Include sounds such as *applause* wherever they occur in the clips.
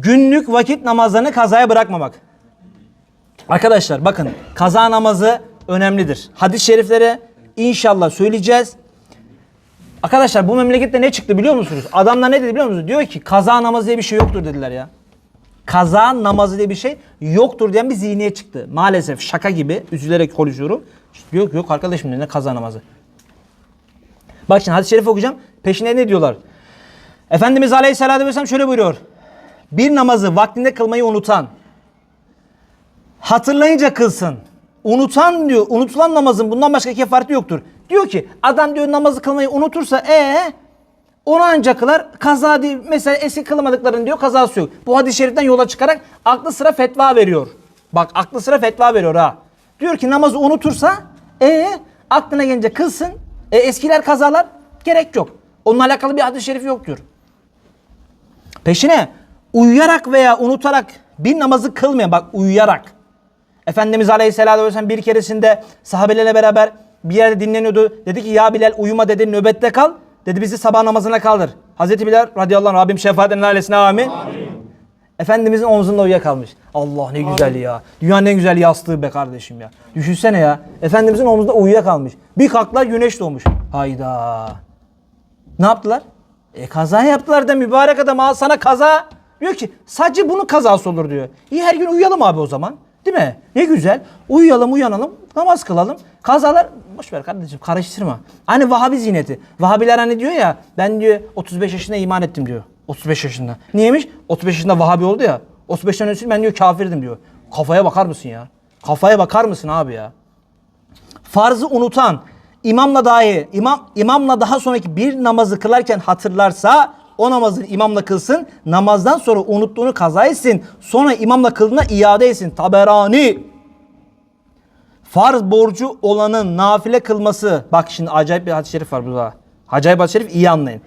Günlük vakit namazlarını kazaya bırakmamak. Arkadaşlar bakın kaza namazı önemlidir. Hadis-i şerifleri inşallah söyleyeceğiz. Arkadaşlar bu memlekette ne çıktı biliyor musunuz? Adamlar ne dedi biliyor musunuz? Diyor ki kaza namazı diye bir şey yoktur dediler ya. Kaza namazı diye bir şey yoktur diyen bir zihniyet çıktı. Maalesef şaka gibi üzülerek konuşuyorum. Yok yok arkadaşım ne kaza namazı. Bak şimdi hadis-i şerif okuyacağım. Peşine ne diyorlar? Efendimiz Aleyhisselatü Vesselam şöyle buyuruyor. Bir namazı vaktinde kılmayı unutan, hatırlayınca kılsın. Unutan diyor, unutulan namazın bundan başka kefareti yoktur. Diyor ki adam diyor namazı kılmayı unutursa ee onu ancak kılar. Kaza değil. Mesela eski kılmadıkların diyor kazası yok. Bu hadis-i şeriften yola çıkarak aklı sıra fetva veriyor. Bak aklı sıra fetva veriyor ha. Diyor ki namazı unutursa ee aklına gelince kılsın. E, eskiler kazalar gerek yok. Onunla alakalı bir hadis-i şerif yok. Peşine uyuyarak veya unutarak bir namazı kılmayan bak uyuyarak. Efendimiz Aleyhisselatü Vesselam bir keresinde sahabelerle beraber bir yerde dinleniyordu. Dedi ki ya Bilal uyuma dedi nöbette kal. Dedi bizi sabah namazına kaldır. Hazreti Bilal radıyallahu anh Rabbim şefaatin ailesine amin. Efendimizin omzunda uyuyakalmış. Allah ne güzel ya. Dünyanın en güzel yastığı be kardeşim ya. Düşünsene ya. Efendimizin omzunda uyuyakalmış. Bir kalktılar güneş doğmuş. Hayda. Ne yaptılar? E kaza yaptılar da mübarek adam al sana kaza. Diyor ki sadece bunun kazası olur diyor. İyi her gün uyuyalım abi o zaman. Değil mi? Ne güzel. Uyuyalım uyanalım namaz kılalım. Kazalar boş ver kardeşim karıştırma. Hani Vahabi zihniyeti. Vahabiler hani diyor ya ben diyor 35 yaşında iman ettim diyor. 35 yaşında. Niyemiş? 35 yaşında Vahabi oldu ya. 35'ten önce ben diyor kafirdim diyor. Kafaya bakar mısın ya? Kafaya bakar mısın abi ya? farzı unutan imamla dahi imam imamla daha sonraki bir namazı kılarken hatırlarsa o namazı imamla kılsın. Namazdan sonra unuttuğunu kaza etsin. Sonra imamla kıldığına iade etsin. Taberani. Farz borcu olanın nafile kılması. Bak şimdi acayip bir hadis-i şerif var burada. Acayip hadis-i şerif iyi anlayın.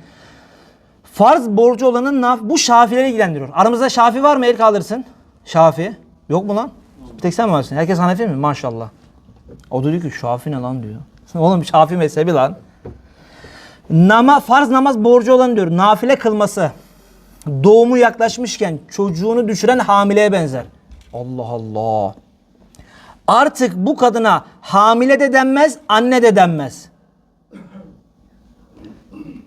Farz borcu olanın naf bu Şafileri ilgilendiriyor. Aramızda Şafi var mı? El kaldırsın. Şafi. Yok mu lan? Bir tek sen mi varsın? Herkes Hanefi mi? Maşallah. O da diyor ki Şafi ne lan diyor. *laughs* Oğlum Şafi mezhebi lan. Nama, farz namaz borcu olan diyor. Nafile kılması. Doğumu yaklaşmışken çocuğunu düşüren hamileye benzer. Allah Allah. Artık bu kadına hamile de denmez, anne de denmez.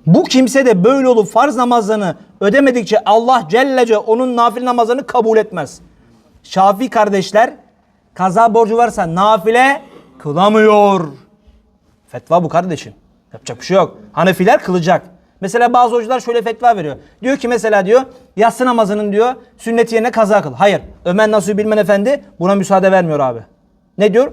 Bu kimse de böyle olup farz namazlarını ödemedikçe Allah Cellece onun nafile namazlarını kabul etmez. Şafi kardeşler kaza borcu varsa nafile kılamıyor. Fetva bu kardeşim. Yapacak bir şey yok. Hanefiler kılacak. Mesela bazı hocalar şöyle fetva veriyor. Diyor ki mesela diyor yatsı namazının diyor sünnet yerine kaza kıl. Hayır. Ömer Nasuhi Bilmen Efendi buna müsaade vermiyor abi. Ne diyor?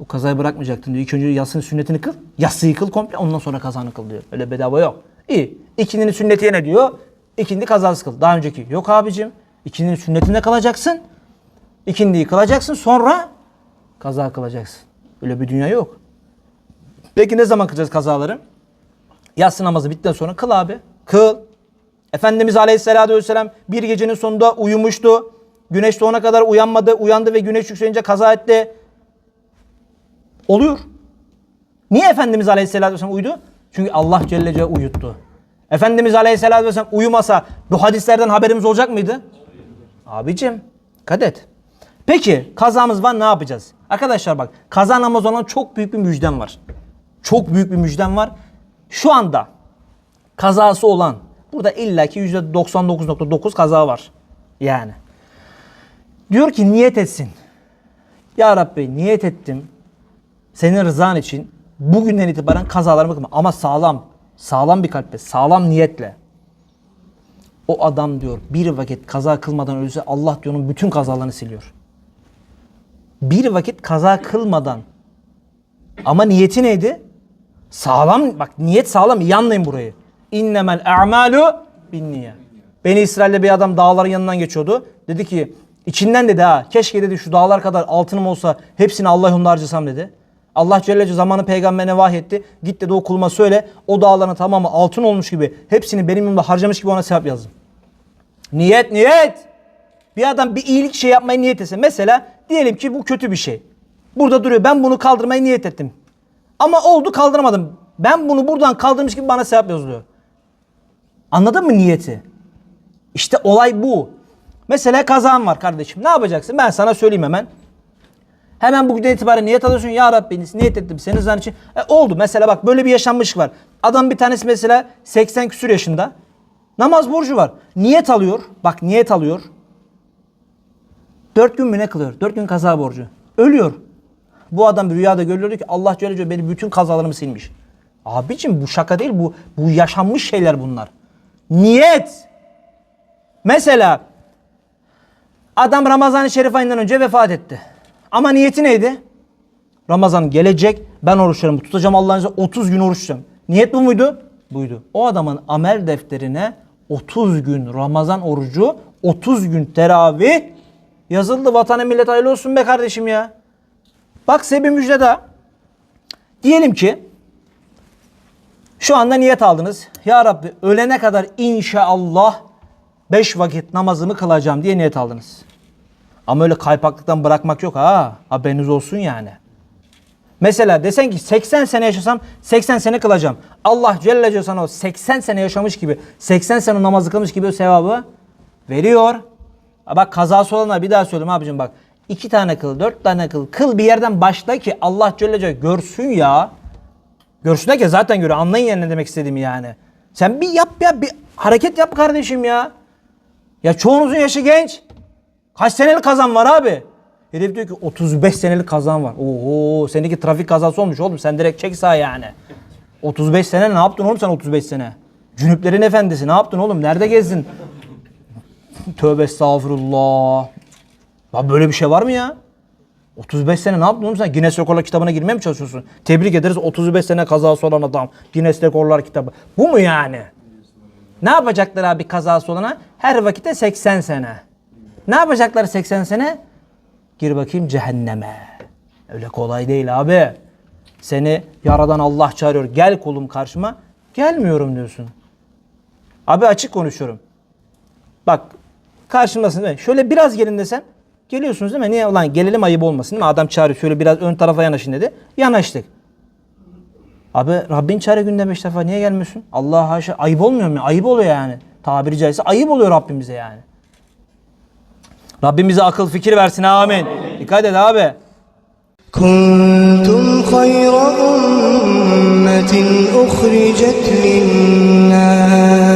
O kazayı bırakmayacaktın diyor. İlk önce yatsının sünnetini kıl. Yatsıyı kıl komple ondan sonra kazanı kıl diyor. Öyle bedava yok. İyi. İkindinin sünneti ne diyor? İkindi kazası kıl. Daha önceki yok abicim. İkindinin sünnetinde kalacaksın. İkindiyi kılacaksın sonra kaza kılacaksın. Öyle bir dünya yok. Peki ne zaman kılacağız kazaları? Yatsı namazı bittikten sonra kıl abi. Kıl. Efendimiz Aleyhisselatü Vesselam bir gecenin sonunda uyumuştu. Güneş doğana kadar uyanmadı. Uyandı ve güneş yükselince kaza etti. Oluyor. Niye Efendimiz Aleyhisselatü Vesselam uyudu? Çünkü Allah Celle Celle uyuttu. Efendimiz Aleyhisselatü Vesselam uyumasa bu hadislerden haberimiz olacak mıydı? Abicim dikkat et. Peki kazamız var ne yapacağız? Arkadaşlar bak kaza namazı olan çok büyük bir müjdem var. Çok büyük bir müjdem var. Şu anda kazası olan burada illaki %99.9 kaza var. Yani. Diyor ki niyet etsin. Ya Rabbi niyet ettim. Senin rızan için bugünden itibaren kazalarımı kılma. Ama sağlam. Sağlam bir kalple. Sağlam niyetle. O adam diyor bir vakit kaza kılmadan ölse Allah diyor onun bütün kazalarını siliyor. Bir vakit kaza kılmadan ama niyeti neydi? Sağlam bak niyet sağlam iyi anlayın burayı. İnnemel a'malu bin niyet. Beni İsrail'de bir adam dağların yanından geçiyordu. Dedi ki içinden dedi ha keşke dedi şu dağlar kadar altınım olsa hepsini Allah yolunda harcasam dedi. Allah Celle Celle zamanı peygamberine vahyetti. Git dedi o kuluma söyle o dağların tamamı altın olmuş gibi hepsini benim yolumda harcamış gibi ona sevap yazdım. Niyet niyet. Bir adam bir iyilik şey yapmayı niyet etse. Mesela diyelim ki bu kötü bir şey. Burada duruyor. Ben bunu kaldırmayı niyet ettim. Ama oldu kaldıramadım. Ben bunu buradan kaldırmış gibi bana sevap yazılıyor. Anladın mı niyeti? İşte olay bu. Mesela kazan var kardeşim. Ne yapacaksın? Ben sana söyleyeyim hemen. Hemen bugünden itibaren niyet alıyorsun. Ya Rabbi niyet ettim senin rızan için. E, oldu. Mesela bak böyle bir yaşanmışlık var. Adam bir tanesi mesela 80 küsür yaşında. Namaz borcu var. Niyet alıyor. Bak niyet alıyor. 4 gün mü ne kılıyor? 4 gün kaza borcu. Ölüyor. Bu adam rüyada görüyordu ki Allah Celle Celaluhu benim bütün kazalarımı silmiş. Abicim bu şaka değil bu bu yaşanmış şeyler bunlar. Niyet. Mesela adam Ramazan-ı Şerif ayından önce vefat etti. Ama niyeti neydi? Ramazan gelecek ben oruçlarımı tutacağım Allah'ın izniyle 30 gün oruç tutacağım. Niyet bu muydu? Buydu. O adamın amel defterine 30 gün Ramazan orucu 30 gün teravih yazıldı. Vatana millet hayırlı olsun be kardeşim ya. Bak sebebi müjde daha. Diyelim ki şu anda niyet aldınız. Ya Rabbi ölene kadar inşallah 5 vakit namazımı kılacağım diye niyet aldınız. Ama öyle kaypaklıktan bırakmak yok ha. Haberiniz olsun yani. Mesela desen ki 80 sene yaşasam 80 sene kılacağım. Allah Celle Celaluhu sana o 80 sene yaşamış gibi 80 sene namazı kılmış gibi o sevabı veriyor. Bak kazası olanlar bir daha söyleyeyim abicim bak. İki tane kıl, dört tane kıl. Kıl bir yerden başla ki Allah Celle Celaluhu görsün ya. Görsün ki zaten görüyor. Anlayın yani ne demek istediğimi yani. Sen bir yap ya bir hareket yap kardeşim ya. Ya çoğunuzun yaşı genç. Kaç senelik kazan var abi? Herif diyor ki 35 senelik kazan var. Oho seninki trafik kazası olmuş oğlum. Sen direkt çek sağa yani. 35 sene ne yaptın oğlum sen 35 sene? Cünüplerin efendisi ne yaptın oğlum? Nerede gezdin? *laughs* Tövbe estağfurullah. Ya böyle bir şey var mı ya? 35 sene ne yaptın oğlum sen? Guinness Rekorlar kitabına girmeye mi çalışıyorsun? Tebrik ederiz 35 sene kazası olan adam. Guinness Rekorlar kitabı. Bu mu yani? Ne yapacaklar abi kazası olana? Her vakitte 80 sene. Ne yapacaklar 80 sene? Gir bakayım cehenneme. Öyle kolay değil abi. Seni yaradan Allah çağırıyor. Gel kolum karşıma. Gelmiyorum diyorsun. Abi açık konuşuyorum. Bak karşımdasın? Şöyle biraz gelin desem. Geliyorsunuz değil mi? Niye ulan gelelim ayıp olmasın değil mi? Adam çağırıyor şöyle biraz ön tarafa yanaşın dedi. Yanaştık. Abi Rabbin çare günde beş defa niye gelmiyorsun? Allah haşa ayıp olmuyor mu? Ayıp oluyor yani. Tabiri caizse ayıp oluyor Rabbimize yani. Rabbim akıl fikir versin amin. amin. Dikkat et abi. Kuntum hayra ummetin uhricet linnâs